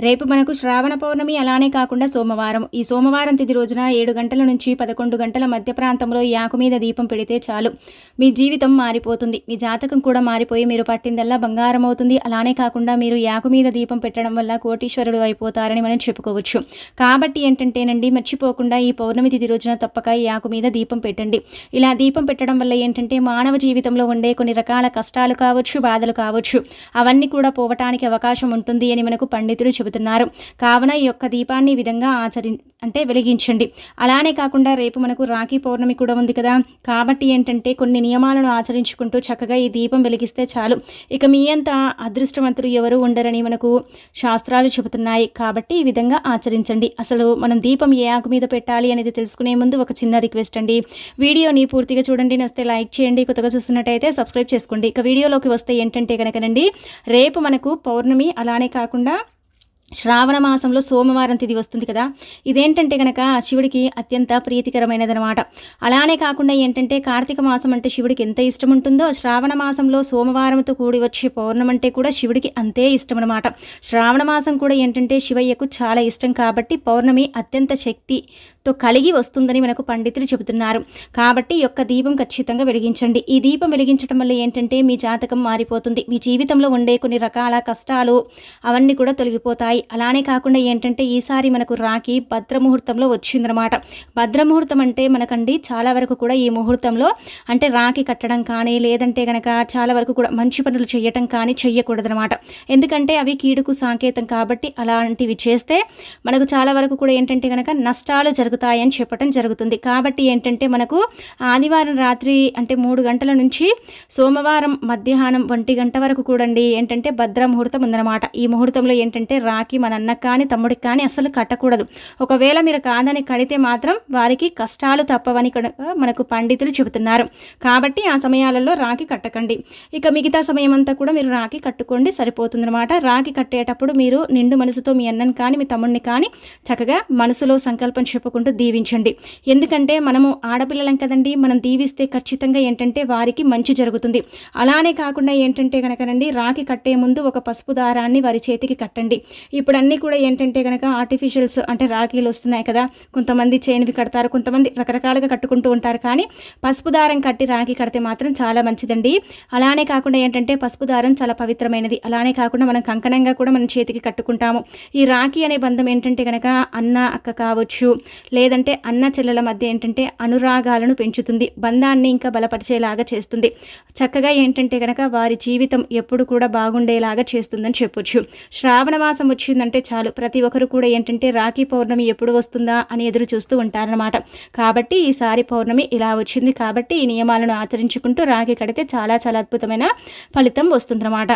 రేపు మనకు శ్రావణ పౌర్ణమి అలానే కాకుండా సోమవారం. ఈ సోమవారం తిది రోజున ఏడు గంటల నుంచి పదకొండు గంటల మధ్య ప్రాంతంలో యాకు మీద దీపం పెడితే చాలు. మీ జీవితం మారిపోతుంది. మీ జాతకం కూడా మారిపోయి మీరు పట్టిందల్లా బంగారం అవుతుంది. అలానే కాకుండా మీరు యాకు మీద దీపం పెట్టడం వల్ల కోటీశ్వరుడు అయిపోతారని మనం చెప్పుకోవచ్చు. కాబట్టి ఏంటంటేనండి మర్చిపోకుండా ఈ పౌర్ణమి తిది రోజున తప్పక ఈ మీద దీపం పెట్టండి. ఇలా దీపం పెట్టడం వల్ల ఏంటంటే మానవ జీవితంలో ఉండే కొన్ని రకాల కష్టాలు కావచ్చు బాధలు కావచ్చు. అవన్నీ కూడా పోవటానికి అవకాశం ఉంటుంది అని మనకు పండితులు చెబుతున్నారు. కావున ఈ యొక్క దీపాన్ని ఈ విధంగా ఆచరి అంటే వెలిగించండి. అలానే కాకుండా రేపు మనకు రాఖీ పౌర్ణమి కూడా ఉంది కదా. కాబట్టి ఏంటంటే కొన్ని నియమాలను ఆచరించుకుంటూ చక్కగా ఈ దీపం వెలిగిస్తే చాలు. ఇక మీ అంత అదృష్టవంతులు ఎవరు ఉండరని మనకు శాస్త్రాలు చెబుతున్నాయి. కాబట్టి ఈ విధంగా ఆచరించండి. అసలు మనం దీపం ఏ ఆకు మీద పెట్టాలి అనేది తెలుసుకునే ముందు ఒక చిన్న రిక్వెస్ట్ అండి. వీడియోని పూర్తిగా చూడండి. నస్తే లైక్ చేయండి. కొత్తగా చూస్తున్నట్టయితే సబ్స్క్రైబ్ చేసుకోండి. ఇక వీడియోలోకి వస్తే ఏంటంటే కనుకనండి రేపు మనకు పౌర్ణమి. అలానే కాకుండా శ్రావణ మాసంలో సోమవారం తిది వస్తుంది కదా. ఇదేంటంటే కనుక శివుడికి అత్యంత ప్రీతికరమైనదనమాట అలానే కాకుండా ఏంటంటే కార్తీక మాసం అంటే శివుడికి ఎంత ఇష్టం ఉంటుందో శ్రావణ మాసంలో సోమవారంతో కూడి వచ్చే పౌర్ణం అంటే కూడా శివుడికి అంతే ఇష్టం అనమాట శ్రావణ మాసం కూడా ఏంటంటే శివయ్యకు చాలా ఇష్టం కాబట్టి పౌర్ణమి అత్యంత శక్తి తో కలిగి వస్తుందని మనకు పండితులు చెబుతున్నారు. కాబట్టి ఈ యొక్క దీపం ఖచ్చితంగా వెలిగించండి. ఈ దీపం వెలిగించడం వల్ల ఏంటంటే మీ జాతకం మారిపోతుంది. మీ జీవితంలో ఉండే కొన్ని రకాల కష్టాలు అవన్నీ కూడా తొలగిపోతాయి. అలానే కాకుండా ఏంటంటే ఈసారి మనకు రాకి భద్రముహూర్తంలో వచ్చిందనమాట. భద్రముహూర్తం అంటే మనకండి చాలా వరకు కూడా ఈ ముహూర్తంలో అంటే రాకి కట్టడం కానీ లేదంటే కనుక చాలా వరకు కూడా మంచి పనులు చేయటం కానీ చెయ్యకూడదనమాట. ఎందుకంటే అవి కీడుకు సాంకేతం కాబట్టి అలాంటివి చేస్తే మనకు చాలా వరకు కూడా ఏంటంటే కనుక నష్టాలు జరుగుతాయి. జరుగుతాయని చెప్పడం జరుగుతుంది. కాబట్టి ఏంటంటే మనకు ఆదివారం రాత్రి అంటే మూడు గంటల నుంచి సోమవారం మధ్యాహ్నం ఒంటి గంట వరకు కూడండి ఏంటంటే భద్ర ముహూర్తం ఉందన్నమాట. ఈ ముహూర్తంలో ఏంటంటే రాఖీ మన అన్నకు కానీ తమ్ముడికి కానీ అసలు కట్టకూడదు. ఒకవేళ మీరు కాదని కడితే మాత్రం వారికి కష్టాలు తప్పవని మనకు పండితులు చెబుతున్నారు. కాబట్టి ఆ సమయాలలో రాఖీ కట్టకండి. ఇక మిగతా సమయం అంతా కూడా మీరు రాఖీ కట్టుకోండి సరిపోతుందన్నమాట. రాఖీ కట్టేటప్పుడు మీరు నిండు మనసుతో మీ అన్నని కానీ మీ తమ్ముడిని కానీ చక్కగా మనసులో సంకల్పం తప్పకుండా దీవించండి. ఎందుకంటే మనము ఆడపిల్లలం కదండి మనం దీవిస్తే ఖచ్చితంగా ఏంటంటే వారికి మంచి జరుగుతుంది. అలానే కాకుండా ఏంటంటే కనుకనండి రాఖీ కట్టే ముందు ఒక పసుపు దారాన్ని వారి చేతికి కట్టండి. ఇప్పుడు అన్నీ కూడా ఏంటంటే కనుక ఆర్టిఫిషియల్స్ అంటే రాఖీలు వస్తున్నాయి కదా కొంతమంది చైన్వి కడతారు కొంతమంది రకరకాలుగా కట్టుకుంటూ ఉంటారు. కానీ పసుపు దారం కట్టి రాఖీ కడితే మాత్రం చాలా మంచిదండి. అలానే కాకుండా ఏంటంటే పసుపు దారం చాలా పవిత్రమైనది. అలానే కాకుండా మనం కంకణంగా కూడా మనం చేతికి కట్టుకుంటాము. ఈ రాఖీ అనే బంధం ఏంటంటే కనుక అన్న అక్క కావచ్చు లేదంటే అన్న చెల్లెల మధ్య ఏంటంటే అనురాగాలను పెంచుతుంది బంధాన్ని ఇంకా బలపరిచేలాగా చేస్తుంది. చక్కగా ఏంటంటే కనుక వారి జీవితం ఎప్పుడు కూడా బాగుండేలాగా చేస్తుందని చెప్పొచ్చు. శ్రావణ మాసం వచ్చిందంటే చాలు. ప్రతి ఒక్కరు కూడా ఏంటంటే రాఖీ పౌర్ణమి ఎప్పుడు వస్తుందా అని ఎదురు చూస్తూ ఉంటారనమాట కాబట్టి ఈసారి పౌర్ణమి ఇలా వచ్చింది కాబట్టి ఈ నియమాలను ఆచరించుకుంటూ రాఖీ కడితే చాలా చాలా అద్భుతమైన ఫలితం వస్తుందన్నమాట.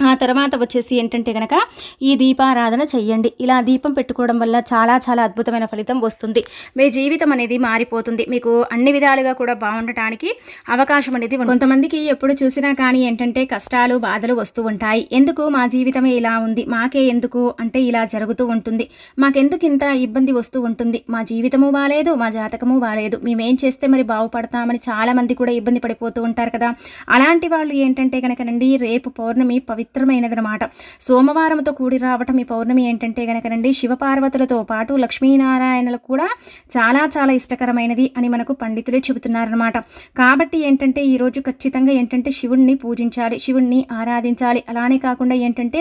ఆ తర్వాత వచ్చేసి ఏంటంటే కనుక ఈ దీపారాధన చెయ్యండి. ఇలా దీపం పెట్టుకోవడం వల్ల చాలా చాలా అద్భుతమైన ఫలితం వస్తుంది. మీ జీవితం అనేది మారిపోతుంది. మీకు అన్ని విధాలుగా కూడా బాగుండటానికి అవకాశం అనేది కొంతమందికి ఎప్పుడు చూసినా కానీ ఏంటంటే కష్టాలు బాధలు వస్తూ ఉంటాయి. ఎందుకు మా జీవితమే ఇలా ఉంది? మాకే ఎందుకు అంటే ఇలా జరుగుతూ ఉంటుంది. మాకెందుకు ఇంత ఇబ్బంది వస్తూ ఉంటుంది? మా జీవితము బాగాలేదు మా జాతకము బాగాలేదు మేమేం చేస్తే మరి బాగుపడతామని చాలా మంది కూడా ఇబ్బంది పడిపోతూ ఉంటారు కదా. అలాంటి వాళ్ళు ఏంటంటే కనుకనండి రేపు పౌర్ణమి పవి పవిత్రమైనదనమాట సోమవారంతో కూడి రావటం ఈ పౌర్ణమి ఏంటంటే గనకనండి శివపార్వతులతో పాటు లక్ష్మీనారాయణలకు కూడా చాలా చాలా ఇష్టకరమైనది అని మనకు పండితులే చెబుతున్నారనమాట కాబట్టి ఏంటంటే ఈరోజు ఖచ్చితంగా ఏంటంటే శివుణ్ణి పూజించాలి శివుణ్ణి ఆరాధించాలి. అలానే కాకుండా ఏంటంటే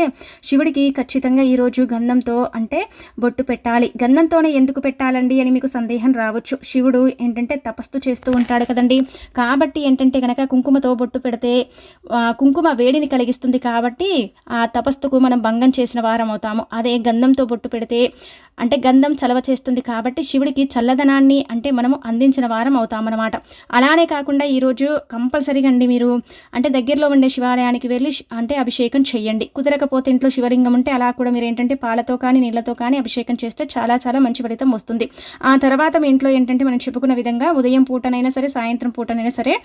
శివుడికి ఖచ్చితంగా ఈరోజు గంధంతో అంటే బొట్టు పెట్టాలి. గంధంతోనే ఎందుకు పెట్టాలండి అని మీకు సందేహం రావచ్చు. శివుడు ఏంటంటే తపస్సు చేస్తూ ఉంటాడు కదండి. కాబట్టి ఏంటంటే కనుక కుంకుమతో బొట్టు పెడితే కుంకుమ వేడిని కలిగిస్తుంది కాబట్టి కాబట్టి ఆ తపస్సుకు మనం భంగం చేసిన వారం అవుతాము. అదే గంధంతో బొట్టు పెడితే అంటే గంధం చలవ చేస్తుంది కాబట్టి శివుడికి చల్లదనాన్ని అంటే మనము అందించిన వారం అవుతామన్నమాట. అలానే కాకుండా ఈరోజు కంపల్సరీగా అండి మీరు అంటే దగ్గరలో ఉండే శివాలయానికి వెళ్ళి అంటే అభిషేకం చేయండి కుదరకపోతే ఇంట్లో శివలింగం ఉంటే అలా కూడా మీరు ఏంటంటే పాలతో కానీ నీళ్ళతో కానీ అభిషేకం చేస్తే చాలా చాలా మంచి ఫలితం వస్తుంది. ఆ తర్వాత మీ ఇంట్లో ఏంటంటే మనం చెప్పుకున్న విధంగా ఉదయం పూటనైనా సరే సాయంత్రం పూటనైనా సరే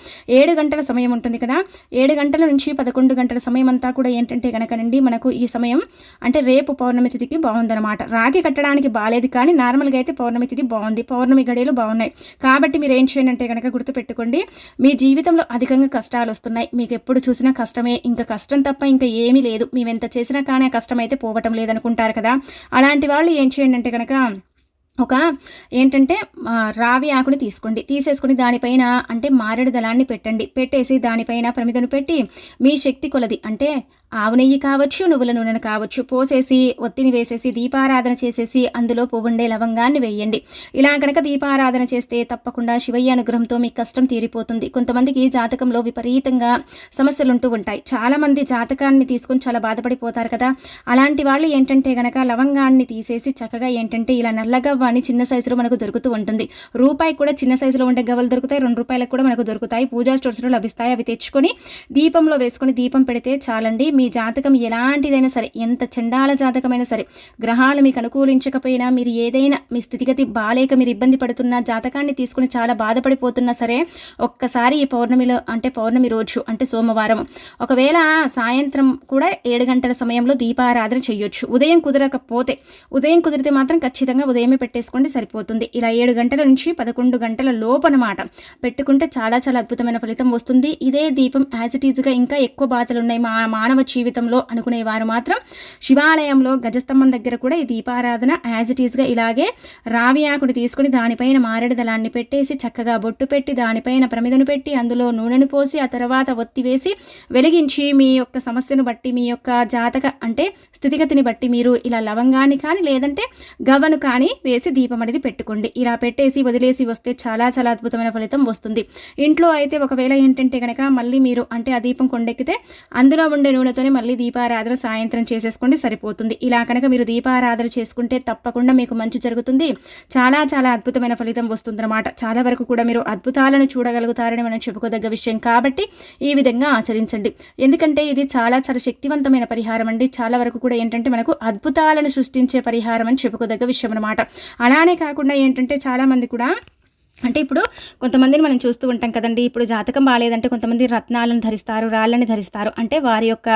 ఏడు గంటల సమయం ఉంటుంది కదా. ఏడు గంటల నుంచి పదకొండు గంటల సమయం అంతా కూడా ఏంటంటే కనుకనండి మనకు ఈ సమయం అంటే రేపు పౌర్ణమి తిథికి బాగుందనమాట రాఖీ కట్టడానికి బాగాలేదు కానీ నార్మల్గా అయితే పౌర్ణమి తిథి బాగుంది. పౌర్ణమి గడియలు బాగున్నాయి. కాబట్టి మీరు ఏం చేయండి అంటే కనుక గుర్తుపెట్టుకోండి మీ జీవితంలో అధికంగా కష్టాలు వస్తున్నాయి. మీకు ఎప్పుడు చూసినా కష్టమే ఇంకా కష్టం తప్ప ఇంకా ఏమీ లేదు. మేము ఎంత చేసినా కానీ ఆ కష్టం అయితే పోవటం లేదనుకుంటారు కదా. అలాంటి వాళ్ళు ఏం చేయండి అంటే కనుక ఒక ఏంటంటే రావి ఆకుని తీసుకోండి. తీసేసుకుని దానిపైన అంటే మారేడు దళాన్ని పెట్టండి. పెట్టేసి దానిపైన ప్రమిదను పెట్టి మీ శక్తి కొలది. అంటే ఆవు నెయ్యి కావచ్చు నువ్వుల నూనెను కావచ్చు పోసేసి ఒత్తిని వేసేసి దీపారాధన చేసేసి అందులో పువ్వుండే లవంగాన్ని వేయండి. ఇలా కనుక దీపారాధన చేస్తే తప్పకుండా శివయ్య అనుగ్రహంతో మీ కష్టం తీరిపోతుంది. కొంతమందికి జాతకంలో విపరీతంగా సమస్యలు ఉంటూ ఉంటాయి. చాలామంది జాతకాన్ని తీసుకొని చాలా బాధపడిపోతారు కదా. అలాంటి వాళ్ళు ఏంటంటే గనక లవంగాన్ని తీసేసి చక్కగా ఏంటంటే ఇలా నల్లగా అని చిన్న సైజులో మనకు దొరుకుతూ ఉంటుంది. రూపాయి కూడా చిన్న సైజులో ఉండే గవ్వలు దొరుకుతాయి. రెండు రూపాయలకు కూడా మనకు దొరుకుతాయి. పూజా స్టోర్స్లో లభిస్తాయి. అవి తెచ్చుకొని దీపంలో వేసుకొని దీపం పెడితే చాలండి. మీ జాతకం ఎలాంటిదైనా సరే ఎంత చండాల జాతకమైనా సరే గ్రహాలు మీకు అనుకూలించకపోయినా మీరు ఏదైనా మీ స్థితిగతి బాలేక మీరు ఇబ్బంది పడుతున్న జాతకాన్ని తీసుకుని చాలా బాధపడిపోతున్నా సరే ఒక్కసారి ఈ పౌర్ణమిలో అంటే పౌర్ణమి రోజు అంటే సోమవారం ఒకవేళ సాయంత్రం కూడా ఏడు గంటల సమయంలో దీపారాధన చేయొచ్చు. ఉదయం కుదరకపోతే ఉదయం కుదిరితే మాత్రం ఖచ్చితంగా ఉదయమే పెట్టేసుకోండి సరిపోతుంది. ఇలా ఏడు గంటల నుంచి పదకొండు గంటల లోపనమాట పెట్టుకుంటే చాలా చాలా అద్భుతమైన ఫలితం వస్తుంది. ఇదే దీపం యాజ్ ఇట్ ఈజ్గా ఇంకా ఎక్కువ బాధలు ఉన్నాయి మా మానవ జీవితంలో అనుకునేవారు మాత్రం శివాలయంలో గజస్తంభం దగ్గర కూడా ఈ దీపారాధన యాజ్ ఇట్ ఈస్గా ఇలాగే రావి ఆకుని తీసుకుని దానిపైన మారేడు దళాన్ని పెట్టేసి చక్కగా బొట్టు పెట్టి దానిపైన ప్రమిదను పెట్టి అందులో నూనెను పోసి ఆ తర్వాత ఒత్తి వేసి వెలిగించి మీ యొక్క సమస్యను బట్టి మీ యొక్క జాతక అంటే స్థితిగతిని బట్టి మీరు ఇలా లవంగాన్ని కానీ లేదంటే గవ్వను కానీ వేసి దీపం అనేది పెట్టుకోండి. ఇలా పెట్టేసి వదిలేసి వస్తే చాలా చాలా అద్భుతమైన ఫలితం వస్తుంది. ఇంట్లో అయితే ఒకవేళ ఏంటంటే కనుక మళ్ళీ మీరు అంటే ఆ దీపం కొండెక్కితే అందులో ఉండే నూనె నూనెతోనే మళ్ళీ దీపారాధన సాయంత్రం చేసేసుకోండి సరిపోతుంది. ఇలా కనుక మీరు దీపారాధన చేసుకుంటే తప్పకుండా మీకు మంచి జరుగుతుంది. చాలా చాలా అద్భుతమైన ఫలితం వస్తుందన్నమాట. చాలా వరకు కూడా మీరు అద్భుతాలను చూడగలుగుతారని మనం చెప్పుకోదగ్గ విషయం కాబట్టి ఈ విధంగా ఆచరించండి. ఎందుకంటే ఇది చాలా చాలా శక్తివంతమైన పరిహారం అండి. చాలా వరకు కూడా ఏంటంటే మనకు అద్భుతాలను సృష్టించే పరిహారం అని చెప్పుకోదగ్గ విషయం అనమాట అలానే కాకుండా ఏంటంటే చాలామంది కూడా అంటే ఇప్పుడు కొంతమందిని మనం చూస్తూ ఉంటాం కదండి. ఇప్పుడు జాతకం బాగాలేదంటే కొంతమంది రత్నాలను ధరిస్తారు రాళ్ళని ధరిస్తారు. అంటే వారి యొక్క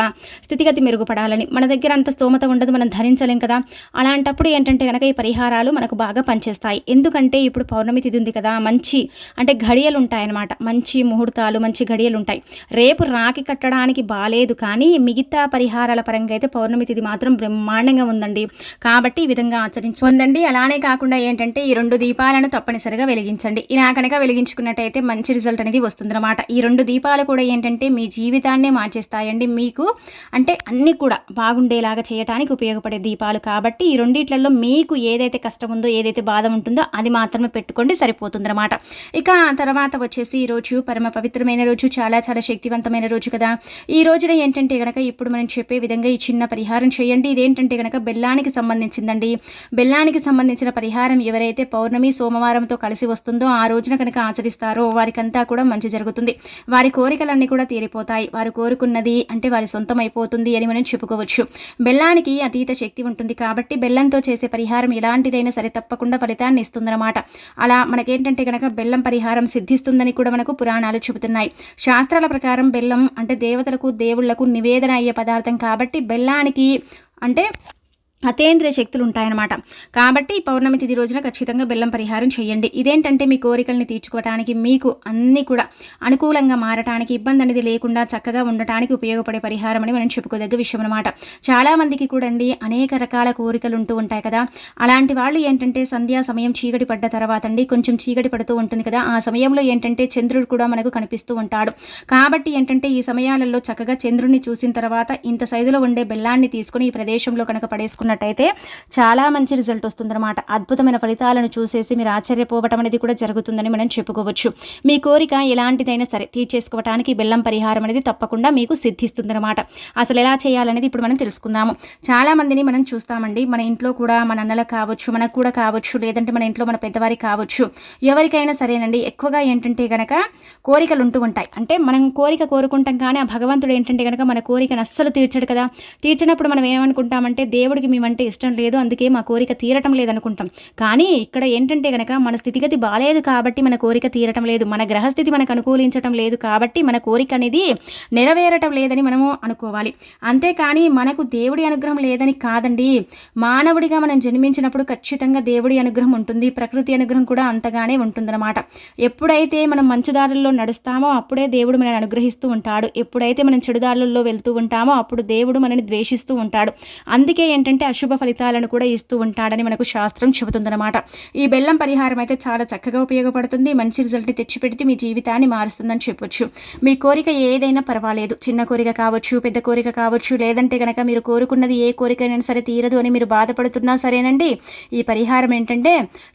స్థితిగతి మెరుగుపడాలని. మన దగ్గర అంత స్తోమత ఉండదు మనం ధరించలేం కదా. అలాంటప్పుడు ఏంటంటే కనుక ఈ పరిహారాలు మనకు బాగా పనిచేస్తాయి. ఎందుకంటే ఇప్పుడు పౌర్ణమి తిది ఉంది కదా. మంచి అంటే ఘడియలు ఉంటాయన్నమాట మంచి ముహూర్తాలు మంచి ఘడియలు ఉంటాయి రేపు రాకి కట్టడానికి బాగాలేదు కానీ మిగతా పరిహారాల పరంగా అయితే పౌర్ణమి తిది మాత్రం బ్రహ్మాండంగా ఉందండి. కాబట్టి ఈ విధంగా ఆచరించి ఉందండి. అలానే కాకుండా ఏంటంటే ఈ రెండు దీపాలను తప్పనిసరిగా వెలిగించండి. వెలిగించండి ఇలా కనుక వెలిగించుకున్నట్టయితే మంచి రిజల్ట్ అనేది వస్తుందన్నమాట. ఈ రెండు దీపాలు కూడా ఏంటంటే మీ జీవితాన్నే మార్చేస్తాయండి. మీకు అంటే అన్నీ కూడా బాగుండేలాగా చేయడానికి ఉపయోగపడే దీపాలు కాబట్టి ఈ రెండిట్లలో మీకు ఏదైతే కష్టం ఉందో ఏదైతే బాధ ఉంటుందో అది మాత్రమే పెట్టుకోండి సరిపోతుందన్నమాట. ఇక తర్వాత వచ్చేసి ఈ రోజు పరమ పవిత్రమైన రోజు చాలా చాలా శక్తివంతమైన రోజు కదా. ఈ రోజున ఏంటంటే కనుక ఇప్పుడు మనం చెప్పే విధంగా ఈ చిన్న పరిహారం చేయండి. ఇదేంటంటే కనుక బెల్లానికి సంబంధించిందండి. బెల్లానికి సంబంధించిన పరిహారం ఎవరైతే పౌర్ణమి సోమవారంతో కలిసి వస్తుందో ఉందో ఆ రోజున కనుక ఆచరిస్తారో వారికంతా కూడా మంచి జరుగుతుంది. వారి కోరికలన్నీ కూడా తీరిపోతాయి. వారు కోరుకున్నది అంటే వారి సొంతం అయిపోతుంది అని మనం చెప్పుకోవచ్చు. బెల్లానికి అతీత శక్తి ఉంటుంది కాబట్టి బెల్లంతో చేసే పరిహారం ఎలాంటిదైనా సరే తప్పకుండా ఫలితాన్ని ఇస్తుందన్నమాట. అలా మనకేంటంటే కనుక బెల్లం పరిహారం సిద్ధిస్తుందని కూడా మనకు పురాణాలు చెబుతున్నాయి. శాస్త్రాల ప్రకారం బెల్లం అంటే దేవతలకు దేవుళ్ళకు నివేదన అయ్యే పదార్థం కాబట్టి బెల్లానికి అంటే అతేంద్రియ శక్తులు ఉంటాయన్నమాట కాబట్టి పౌర్ణమి తిథి రోజున ఖచ్చితంగా బెల్లం పరిహారం చేయండి. ఇదేంటంటే మీ కోరికల్ని తీర్చుకోవటానికి మీకు అన్నీ కూడా అనుకూలంగా మారటానికి ఇబ్బంది అనేది లేకుండా చక్కగా ఉండటానికి ఉపయోగపడే పరిహారం అని మనం చెప్పుకోదగ్గ విషయం అనమాట చాలామందికి కూడా అండి అనేక రకాల కోరికలు ఉంటూ ఉంటాయి కదా. అలాంటి వాళ్ళు ఏంటంటే సంధ్యా సమయం చీకటి పడ్డ తర్వాత అండి కొంచెం చీకటి పడుతూ ఉంటుంది కదా. ఆ సమయంలో ఏంటంటే చంద్రుడు కూడా మనకు కనిపిస్తూ ఉంటాడు. కాబట్టి ఏంటంటే ఈ సమయాలలో చక్కగా చంద్రుడిని చూసిన తర్వాత ఇంత సైజులో ఉండే బెల్లాన్ని తీసుకుని ఈ ప్రదేశంలో కనుక పడేసుకున్న చేసుకున్నట్టయితే చాలా మంచి రిజల్ట్ వస్తుందన్నమాట. అద్భుతమైన ఫలితాలను చూసేసి మీరు ఆశ్చర్యపోవటం అనేది కూడా జరుగుతుందని మనం చెప్పుకోవచ్చు. మీ కోరిక ఎలాంటిదైనా సరే తీర్చేసుకోవటానికి బెల్లం పరిహారం అనేది తప్పకుండా మీకు సిద్ధిస్తుందన్నమాట. అసలు ఎలా చేయాలనేది ఇప్పుడు మనం తెలుసుకుందాము. చాలా మందిని మనం చూస్తామండి. మన ఇంట్లో కూడా మన అన్నలకు కావచ్చు మనకు కూడా కావచ్చు లేదంటే మన ఇంట్లో మన పెద్దవారికి కావచ్చు. ఎవరికైనా సరేనండి. ఎక్కువగా ఏంటంటే కనుక కోరికలు ఉంటూ ఉంటాయి. అంటే మనం కోరిక కోరుకుంటాం కానీ ఆ భగవంతుడు ఏంటంటే కనుక మన కోరికను అస్సలు తీర్చడు కదా. తీర్చినప్పుడు మనం ఏమనుకుంటామంటే దేవుడికి మీ మేమంటే ఇష్టం లేదు అందుకే మా కోరిక తీరటం లేదనుకుంటాం. కానీ ఇక్కడ ఏంటంటే కనుక మన స్థితిగతి బాగాలేదు కాబట్టి మన కోరిక తీరటం లేదు మన గ్రహస్థితి మనకు అనుకూలించటం లేదు కాబట్టి మన కోరిక అనేది నెరవేరటం లేదని మనము అనుకోవాలి. అంతేకాని మనకు దేవుడి అనుగ్రహం లేదని కాదండి. మానవుడిగా మనం జన్మించినప్పుడు ఖచ్చితంగా దేవుడి అనుగ్రహం ఉంటుంది ప్రకృతి అనుగ్రహం కూడా అంతగానే ఉంటుందన్నమాట. ఎప్పుడైతే మనం మంచుదారుల్లో నడుస్తామో అప్పుడే దేవుడు మనల్ని అనుగ్రహిస్తూ ఉంటాడు. ఎప్పుడైతే మనం చెడుదారుల్లో వెళ్తూ ఉంటామో అప్పుడు దేవుడు మనని ద్వేషిస్తూ ఉంటాడు. అందుకే ఏంటంటే అశుభ ఫలితాలను కూడా ఇస్తూ ఉంటాడని మనకు శాస్త్రం చెబుతుందన్నమాట. ఈ బెల్లం పరిహారం అయితే చాలా చక్కగా ఉపయోగపడుతుంది. మంచి రిజల్ట్ని తెచ్చిపెట్టి మీ జీవితాన్ని మారుస్తుందని చెప్పొచ్చు. మీ కోరిక ఏదైనా పర్వాలేదు. చిన్న కోరిక కావచ్చు పెద్ద కోరిక కావచ్చు లేదంటే కనుక మీరు కోరుకున్నది ఏ కోరికైనా సరే తీరదు అని మీరు బాధపడుతున్నా సరేనండి. ఈ పరిహారం ఏంటంటే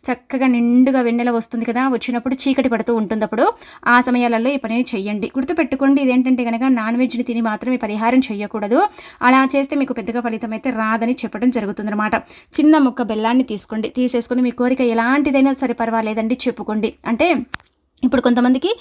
చక్కగా నిండుగా వెన్నెల వస్తుంది కదా వచ్చినప్పుడు చీకటి పడుతూ ఉంటుంది అప్పుడు ఆ సమయాలలో ఈ పని చెయ్యండి. గుర్తుపెట్టుకోండి ఇదేంటంటే కనుక నాన్ వెజ్ని తిని మాత్రం ఈ పరిహారం చేయకూడదు అలా చేస్తే మీకు పెద్దగా ఫలితం అయితే రాదని చెప్పడం జరుగుతుందన్నమాట. చిన్న ముక్క బెల్లాన్ని తీసుకోండి. తీసేసుకొని మీ కోరిక ఎలాంటిదైనా సరే పర్వాలేదండి చెప్పుకోండి. అంటే ఇప్పుడు కొంతమందికి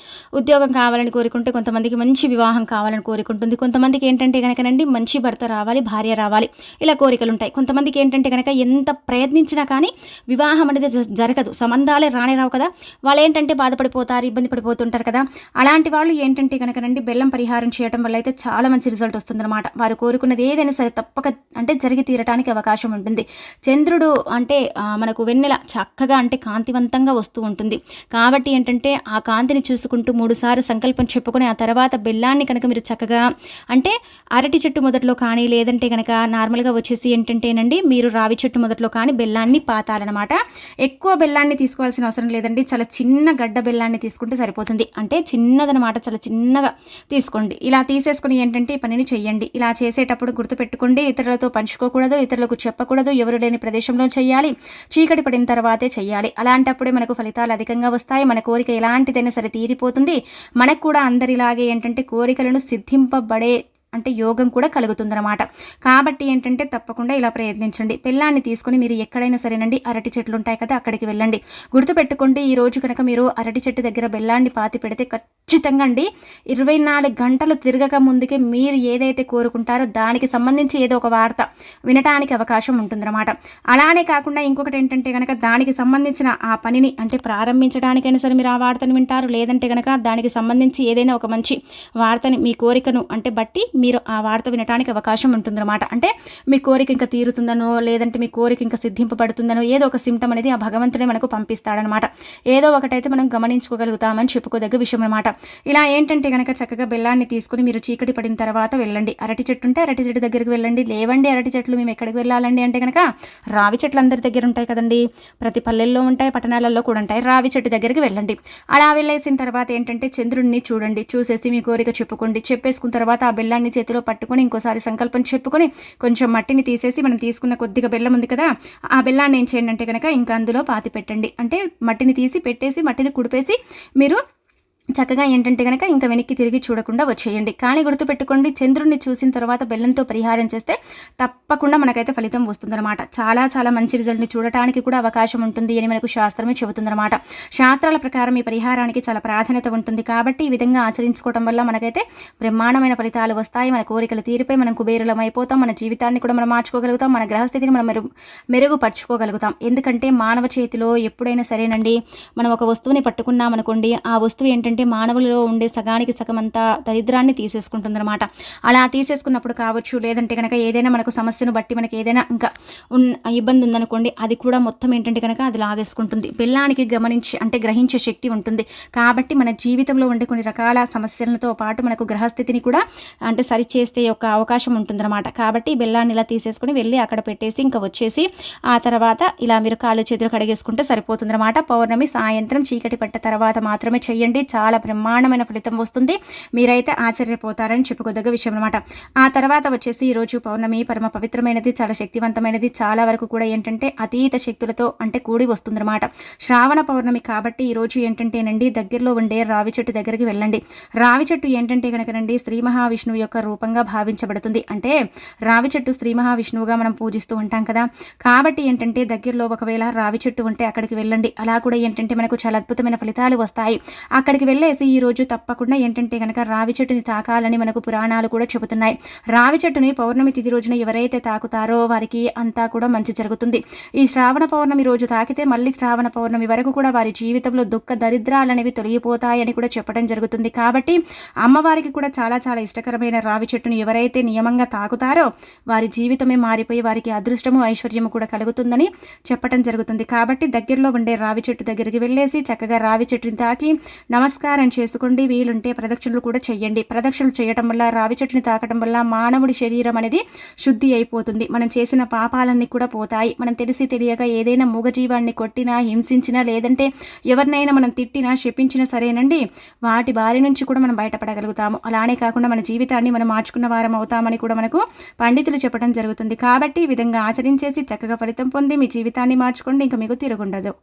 ఉద్యోగం కావాలని కోరుకుంటే కొంతమందికి మంచి వివాహం కావాలని కోరుకుంటుంది. కొంతమందికి ఏంటంటే కనుకనండి మంచి భర్త రావాలి భార్య రావాలి. ఇలా కోరికలు ఉంటాయి కొంతమందికి ఏంటంటే కనుక ఎంత ప్రయత్నించినా కానీ వివాహం అనేది జరగదు. సంబంధాలే రానే రావు కదా. వాళ్ళు ఏంటంటే బాధపడిపోతారు ఇబ్బంది పడిపోతుంటారు కదా. అలాంటి వాళ్ళు ఏంటంటే కనుకనండి బెల్లం పరిహారం చేయడం వల్ల అయితే చాలా మంచి రిజల్ట్ వస్తుందన్నమాట. వారు కోరుకున్నది ఏదైనా సరే తప్పక అంటే జరిగి తీరటానికి అవకాశం ఉంటుంది. చంద్రుడు అంటే మనకు వెన్నెల చక్కగా అంటే కాంతివంతంగా వస్తూ ఉంటుంది. కాబట్టి ఏంటంటే ఆ ఆ కాంతిని చూసుకుంటూ మూడుసార్లు సంకల్పం చెప్పుకొని ఆ తర్వాత బెల్లాన్ని కనుక మీరు చక్కగా అంటే అరటి చెట్టు మొదట్లో కానీ లేదంటే కనుక నార్మల్గా వచ్చేసి ఏంటంటేనండి మీరు రావి చెట్టు మొదట్లో కానీ బెల్లాన్ని పాతాలన్నమాట. ఎక్కువ బెల్లాన్ని తీసుకోవాల్సిన అవసరం లేదండి. చాలా చిన్న గడ్డ బెల్లాన్ని తీసుకుంటే సరిపోతుంది. అంటే చిన్నదనమాట చాలా చిన్నగా తీసుకోండి. ఇలా తీసేసుకుని ఏంటంటే ఈ పనిని చెయ్యండి. ఇలా చేసేటప్పుడు గుర్తుపెట్టుకోండి. ఇతరులతో పంచుకోకూడదు ఇతరులకు చెప్పకూడదు. ఎవరు లేని ప్రదేశంలో చేయాలి చీకటి పడిన తర్వాతే చేయాలి అలాంటప్పుడే మనకు ఫలితాలు అధికంగా వస్తాయి. మన కోరిక ఎలా ఎలాంటిదైనా సరే తీరిపోతుంది. మనకు కూడా అందరిలాగే ఏంటంటే కోరికలను సిద్ధింపబడే అంటే యోగం కూడా కలుగుతుందన్నమాట. కాబట్టి ఏంటంటే తప్పకుండా ఇలా ప్రయత్నించండి. పిల్లాన్ని తీసుకుని మీరు ఎక్కడైనా సరేనండి అరటి చెట్లు ఉంటాయి కదా అక్కడికి వెళ్ళండి. గుర్తుపెట్టుకోండి ఈ రోజు కనుక మీరు అరటి చెట్టు దగ్గర బెల్లాన్ని పాతి పెడితే ఖచ్చితంగా అండి ఇరవై నాలుగు గంటలు తిరగక ముందుకే మీరు ఏదైతే కోరుకుంటారో దానికి సంబంధించి ఏదో ఒక వార్త వినటానికి అవకాశం ఉంటుందన్నమాట. అలానే కాకుండా ఇంకొకటి ఏంటంటే కనుక దానికి సంబంధించిన ఆ పనిని అంటే ప్రారంభించడానికైనా సరే మీరు ఆ వార్తను వింటారు. లేదంటే కనుక దానికి సంబంధించి ఏదైనా ఒక మంచి వార్తని మీ కోరికను అంటే బట్టి మీరు ఆ వార్త వినడానికి అవకాశం ఉంటుందన్నమాట. అంటే మీ కోరిక ఇంకా తీరుతుందనో లేదంటే మీ కోరిక ఇంకా సిద్ధింపబడుతుందనో ఏదో ఒక సిమ్టమ్ అనేది ఆ భగవంతుడే మనకు పంపిస్తాడనమాట ఏదో ఒకటైతే మనం గమనించుకోగలుగుతామని చెప్పుకోదగ్గ విషయం అనమాట ఇలా ఏంటంటే కనుక చక్కగా బెల్లాన్ని తీసుకుని మీరు చీకటి పడిన తర్వాత వెళ్ళండి. అరటి చెట్టు ఉంటే అరటి చెట్టు దగ్గరికి వెళ్ళండి. లేవండి అరటి చెట్లు మేము ఎక్కడికి వెళ్ళాలండి అంటే కనుక రావి చెట్లు అందరి దగ్గర ఉంటాయి కదండి. ప్రతి పల్లెల్లో ఉంటాయి పట్టణాలలో కూడా ఉంటాయి. రావి చెట్టు దగ్గరికి వెళ్ళండి. అలా వెళ్ళేసిన తర్వాత ఏంటంటే చంద్రుడిని చూడండి. చూసేసి మీ కోరిక చెప్పుకోండి. చెప్పేసుకున్న తర్వాత ఆ బెల్లాన్ని చేతిలో పట్టుకొని ఇంకోసారి సంకల్పం చెప్పుకొని కొంచెం మట్టిని తీసేసి మనం తీసుకున్న కొద్దిగా బెల్లం ఉంది కదా ఆ బెల్లాన్ని ఏం చేయండి అంటే కనుక ఇంకా అందులో పాతి పెట్టండి. అంటే మట్టిని తీసి పెట్టేసి మట్టిని కుడిపేసి మీరు చక్కగా ఏంటంటే కనుక ఇంకా వెనక్కి తిరిగి చూడకుండా వచ్చేయండి. కానీ గుర్తుపెట్టుకోండి. చంద్రుడిని చూసిన తర్వాత బెల్లంతో పరిహారం చేస్తే తప్పకుండా మనకైతే ఫలితం వస్తుందన్నమాట. చాలా చాలా మంచి రిజల్ట్ని చూడటానికి కూడా అవకాశం ఉంటుంది అని మనకు శాస్త్రమే చెబుతుందన్నమాట. శాస్త్రాల ప్రకారం ఈ పరిహారానికి చాలా ప్రాధాన్యత ఉంటుంది. కాబట్టి ఈ విధంగా ఆచరించుకోవడం వల్ల మనకైతే బ్రహ్మాండమైన ఫలితాలు వస్తాయి. మన కోరికలు తీరిపోయి మనం కుబేరులం అయిపోతాం మన జీవితాన్ని కూడా మనం మార్చుకోగలుగుతాం. మన గ్రహస్థితిని మనం మెరుగు మెరుగుపరుచుకోగలుగుతాం. ఎందుకంటే మానవ చేతిలో ఎప్పుడైనా సరేనండి మనం ఒక వస్తువుని పట్టుకున్నాం అనుకోండి ఆ వస్తువు ఏంటంటే ఏంటంటే మానవులలో ఉండే సగానికి సగం అంతా దరిద్రాన్ని తీసేసుకుంటుందన్నమాట. అలా తీసేసుకున్నప్పుడు కావచ్చు లేదంటే కనుక ఏదైనా మనకు సమస్యను బట్టి మనకి ఏదైనా ఇంకా ఇబ్బంది ఉందనుకోండి అది కూడా మొత్తం ఏంటంటే కనుక అది లాగేసుకుంటుంది. బెల్లానికి గమనించి అంటే గ్రహించే శక్తి ఉంటుంది. కాబట్టి మన జీవితంలో ఉండే కొన్ని రకాల సమస్యలతో పాటు మనకు గ్రహస్థితిని కూడా అంటే సరిచేస్తే యొక్క అవకాశం ఉంటుందన్నమాట. కాబట్టి బెల్లాన్ని ఇలా తీసేసుకొని వెళ్ళి అక్కడ పెట్టేసి ఇంకా వచ్చేసి ఆ తర్వాత ఇలా మీరు కాళ్ళు చేతులు కడిగేసుకుంటే సరిపోతుందన్నమాట. పౌర్ణమి సాయంత్రం చీకటి పట్ట తర్వాత మాత్రమే చేయండి. చాలా చాలా బ్రహ్మాండమైన ఫలితం వస్తుంది. మీరైతే ఆశ్చర్యపోతారని చెప్పుకోదగ్గ విషయం అనమాట ఆ తర్వాత వచ్చేసి ఈరోజు పౌర్ణమి పరమ పవిత్రమైనది చాలా శక్తివంతమైనది చాలా వరకు కూడా ఏంటంటే అతీత శక్తులతో అంటే కూడి వస్తుందన్నమాట. శ్రావణ పౌర్ణమి కాబట్టి ఈరోజు ఏంటంటేనండి దగ్గరలో ఉండే రావి చెట్టు దగ్గరికి వెళ్ళండి. రావి చెట్టు ఏంటంటే కనుకనండి శ్రీ మహావిష్ణువు యొక్క రూపంగా భావించబడుతుంది. అంటే రావి చెట్టు శ్రీ మహావిష్ణువుగా మనం పూజిస్తూ ఉంటాం కదా. కాబట్టి ఏంటంటే దగ్గరలో ఒకవేళ రావి చెట్టు ఉంటే అక్కడికి వెళ్ళండి. అలా కూడా ఏంటంటే మనకు చాలా అద్భుతమైన ఫలితాలు వస్తాయి. అక్కడికి వెళ్ళేసి ఈరోజు తప్పకుండా ఏంటంటే కనుక రావి చెట్టుని తాకాలని మనకు పురాణాలు కూడా చెబుతున్నాయి. రావి చెట్టుని పౌర్ణమి తిథి రోజున ఎవరైతే తాకుతారో వారికి అంతా కూడా మంచి జరుగుతుంది. ఈ శ్రావణ పౌర్ణమి రోజు తాకితే మళ్ళీ శ్రావణ పౌర్ణమి వరకు కూడా వారి జీవితంలో దుఃఖ దరిద్రాలు అనేవి తొలగిపోతాయని కూడా చెప్పడం జరుగుతుంది. కాబట్టి అమ్మవారికి కూడా చాలా చాలా ఇష్టకరమైన రావి చెట్టును ఎవరైతే నియమంగా తాకుతారో వారి జీవితమే మారిపోయి వారికి అదృష్టము ఐశ్వర్యము కూడా కలుగుతుందని చెప్పడం జరుగుతుంది. కాబట్టి దగ్గరలో ఉండే రావి చెట్టు దగ్గరికి వెళ్ళేసి చక్కగా రావి చెట్టుని తాకి నమస్కారం నమస్కారం చేసుకోండి. వీలుంటే ప్రదక్షిణలు కూడా చేయండి ప్రదక్షిణలు చేయటం వల్ల రావి చెట్టుని తాకటం వల్ల మానవుడి శరీరం అనేది శుద్ధి అయిపోతుంది. మనం చేసిన పాపాలన్నీ కూడా పోతాయి. మనం తెలిసి తెలియక ఏదైనా మూగజీవాన్ని కొట్టినా హింసించినా లేదంటే ఎవరినైనా మనం తిట్టినా శపించినా సరేనండి వాటి బారి నుంచి కూడా మనం బయటపడగలుగుతాము. అలానే కాకుండా మన జీవితాన్ని మనం మార్చుకున్న వారం అవుతామని కూడా మనకు పండితులు చెప్పడం జరుగుతుంది. కాబట్టి ఈ విధంగా ఆచరించేసి చక్కగా ఫలితం పొంది మీ జీవితాన్ని మార్చుకోండి. ఇంకా మీకు తిరుగుండదు.